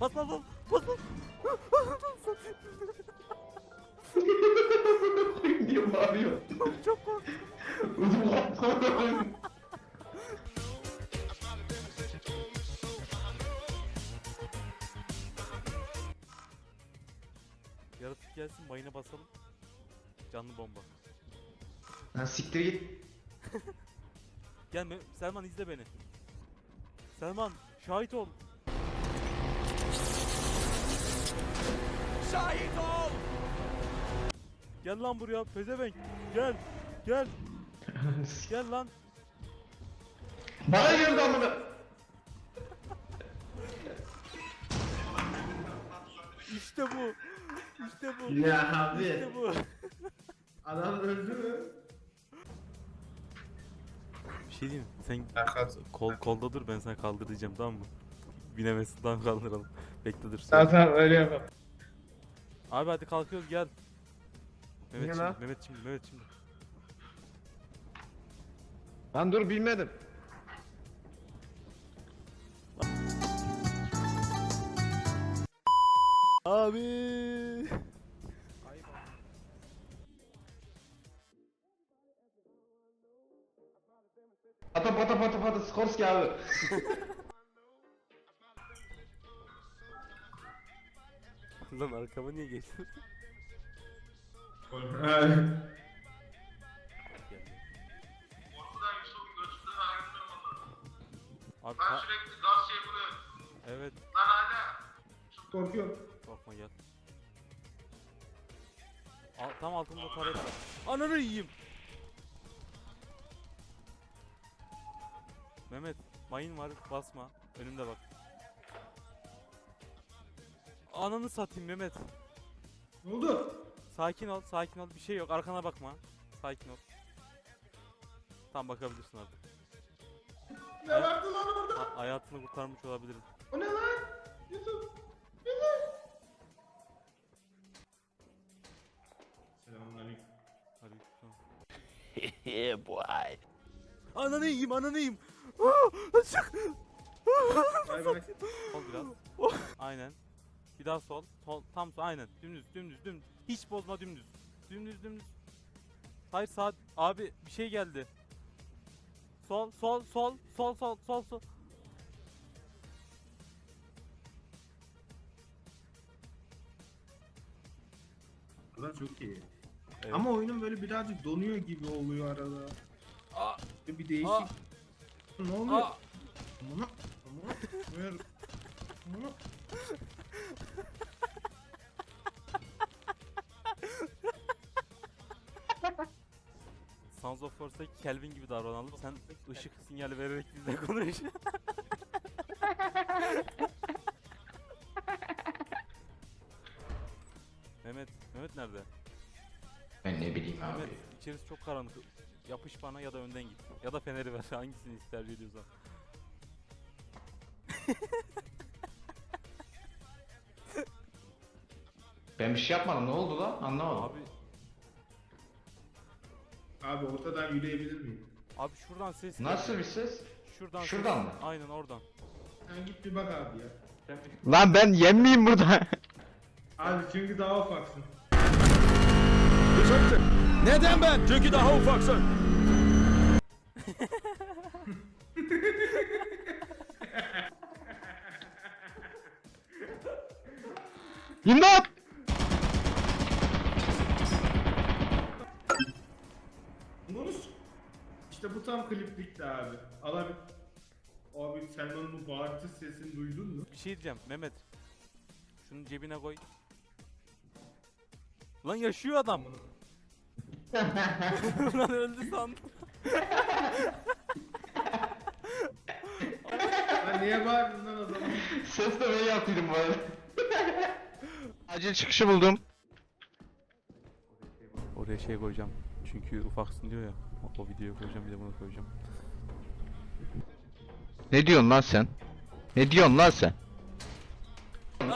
Bas bas bas. Bas bas. Niye bağırıyor? Çok korktum. Yaratık gelsin mayına basalım. Canlı bomba. Lan siktir git. Gel Me- Selman izle beni. Selman şahit ol. Şahit ol. Gel lan buraya pezevenk. Gel. Gel. Gel lan. Bana geldi amına. İşte bu. İşte bu. Ya abi. İşte bu. Adam öldü mü? Bir şey diyeyim mi? Sen kol kolda dur ben sana kaldır diyeceğim tamam mı? Binemezsin tamam kaldıralım. Bekle dur. Tamam tamam öyle yapalım. Abi hadi kalkıyoruz gel. Mehmet şimdi, lan? Mehmet şimdi, Mehmet şimdi. Lan dur bilmedim. Abi. Pata pata pata pata Skorski abi. Lan arkama niye geçtin? Abi Ben ka- sürekli gaz şey buluyorum. evet Lan hala. Korkuyorum. korkma gel. Al, tam altımda taret var. Ananı yiyeyim. Mehmet mayın var basma. Önümde bak. Ananı satayım Mehmet. Ne oldu? Sakin ol, sakin ol. Bir şey yok. Arkana bakma. Sakin ol. Tam bakabilirsin artık. Ne vardı lan orada? Ha- hayatını kurtarmış olabilirim. O ne lan? Yusuf. Selamünaleyküm. Hadi yeah boy. Ananı yiyeyim, ananı yiyeyim. Çık. Bay bay. Sol biraz. Aynen. Bir daha sol. Sol tam sol aynen. Dümdüz dümdüz dümdüz. Hiç bozma dümdüz. Dümdüz dümdüz. Hayır sağ abi bir şey geldi. Sol sol sol sol sol sol sol. Ulan çok iyi. Evet. Ama oyunun böyle birazcık donuyor gibi oluyor arada. Aa, Bir değişik. aa, Ne oluyor? aa. Amına. Amına. Amına. Sons of Force'daki Kelvin gibi davranalım. Sen ışık sinyali vererek bizle konuş. Mehmet, Mehmet nerede? Ben ne bileyim abi. Mehmet, içerisi çok karanlık. Yapış bana ya da önden git. Ya da feneri ver. Hangisini tercih ediyorsan. Ben bir şey yapmadım ne oldu lan anlamadım. Abi, Abi ortadan yürüyebilir miyim? abi şuradan ses Nasıl geliyor. bir ses? Şuradan Şuradan ses- mı? Aynen oradan. Sen git bir bak abi ya. Lan ben yemmeyeyim burada. Abi çünkü daha ufaksın. Neden ben? Çünkü daha ufaksın. İmdat! Kliplikti abi. Abi. Abi Selman'ın bu bağırtı sesini duydun mu? Bir şey diyeceğim Mehmet. Şunu cebine koy. Lan yaşıyor adam. Lan öldü sandım. Lan niye bağırdın lan o zaman? Ses de ben yaptıydım bu arada. Acil çıkışı buldum. Oraya şey koyacağım. Çünkü ufaksın diyor ya. O, o videoyu koyacağım bir de bunu koyacağım. Ne diyorsun lan sen? Ne diyorsun lan sen?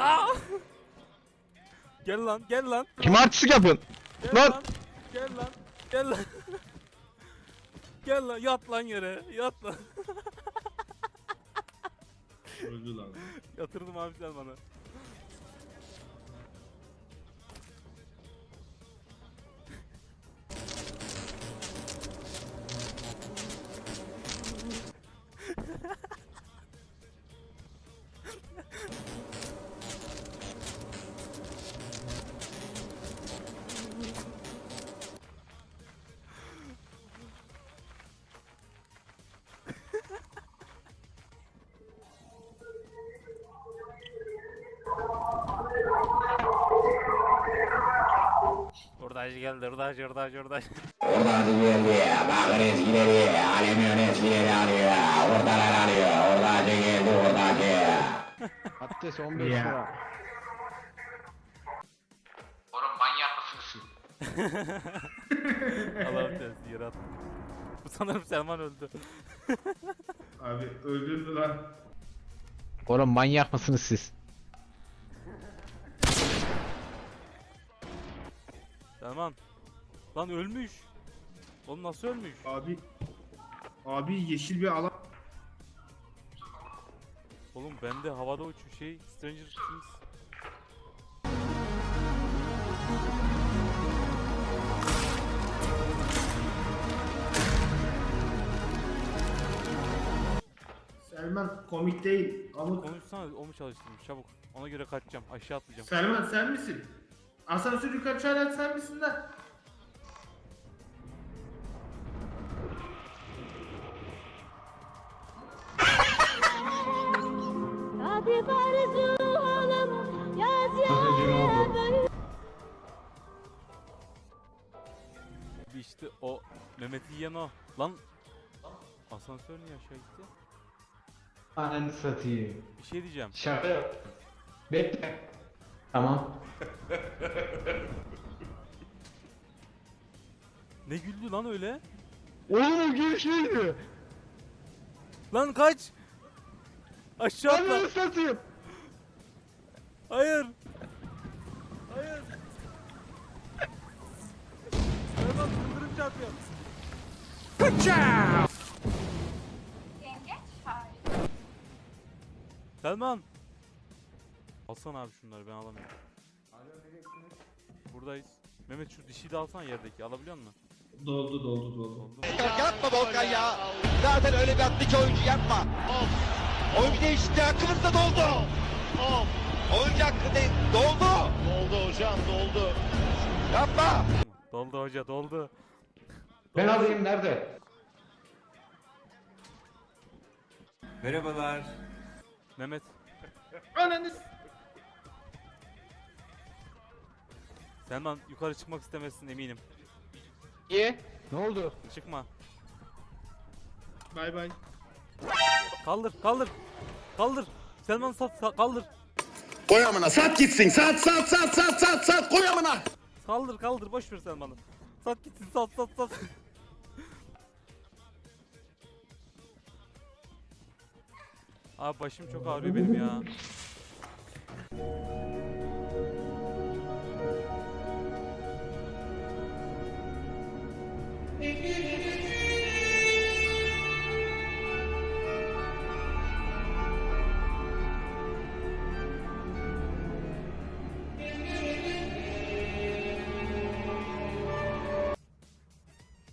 Gel lan gel lan. Kim artistlik yapıyorsun? Gel Lan! lan. Gel lan. Gel lan. gel lan yat lan yere. Yat lan. Öldü lan. Yatırdım abi Selman'ı. Hurdacı hurdacı, hurdacı, hurdacı. Hurdacı geldi, bakır eskileri, alüminyum eskileri alıyor, hurdalar alıyor, hurdacı geldi, hurdacı. Patates 15 Ya. lira. Oğlum manyak mısınız? Allah'ım yere attı. Bu sanırım Selman öldü. Abi öldürdü lan. Oğlum manyak mısınız siz? Selman. Lan ölmüş. Oğlum nasıl ölmüş? Abi Abi yeşil bir alan. Oğlum bende havada uçuyor şey Stranger Things. Selman komik değil. Ama Konuşsana o mu çalıştırmış çabuk. Ona göre kaçacağım aşağı atlayacağım. Selman sen misin? Asansör yukarı çağıran sen misin lan? İşte o Mehmet'i yiyen o. Lan asansör niye aşağı gitti? Ananı satayım. Bir şey diyeceğim. Şaka yap. Bekle. Tamam. Ne güldü lan öyle? Oğlum görüşmeydi. Lan kaç! Aşağı atla. Ananı satayım. Hayır. Çarpıyor. Selman. Alsana abi şunları ben alamıyorum. Buradayız. Mehmet şu dişi de alsana yerdeki alabiliyor musun? Doldu doldu doldu. Oldu. Yapma Volkan ya. Zaten öyle bir attı ki oyuncu yapma. Oyuncu değişti hakkınız da doldu. Oyuncu hakkı değil. Doldu. Doldu hocam doldu. Yapma. Doldu hoca doldu. Ben alayım nerede? Mehmet. Ananı s- Selman yukarı çıkmak istemezsin eminim. Niye? Ne oldu? Çıkma. Bay bay. Kaldır kaldır. Kaldır. Selman sat sa- kaldır. Koy amına sat gitsin. Sat sat sat sat sat sat koy amına. Kaldır kaldır boş ver Selman'ı. Sat gitsin sat sat sat. Abi başım çok ağrıyor benim ya.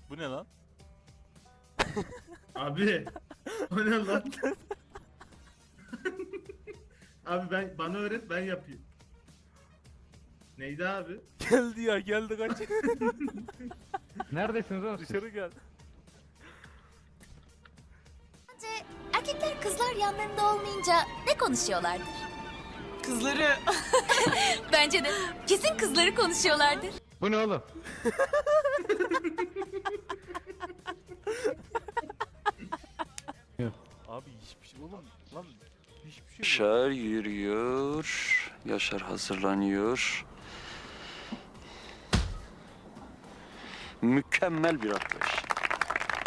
Bu ne lan? Abi. O ne lan? abi ben bana öğret ben yapayım. Neydi abi? Geldi ya geldi kaç. Neredesiniz oğlum siz? Dışarı gel. Bence erkekler kızlar yanlarında olmayınca ne konuşuyorlardır? Kızları Bence de kesin kızları konuşuyorlardır. Bu ne oğlum? Abi hiçbir şey oğlum lan hiçbir şey yok. Yaşar yürüyor. Yaşar hazırlanıyor. Mükemmel bir atlayış.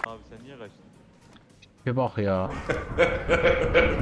Abi sen niye kaçtın? Bir bak ya.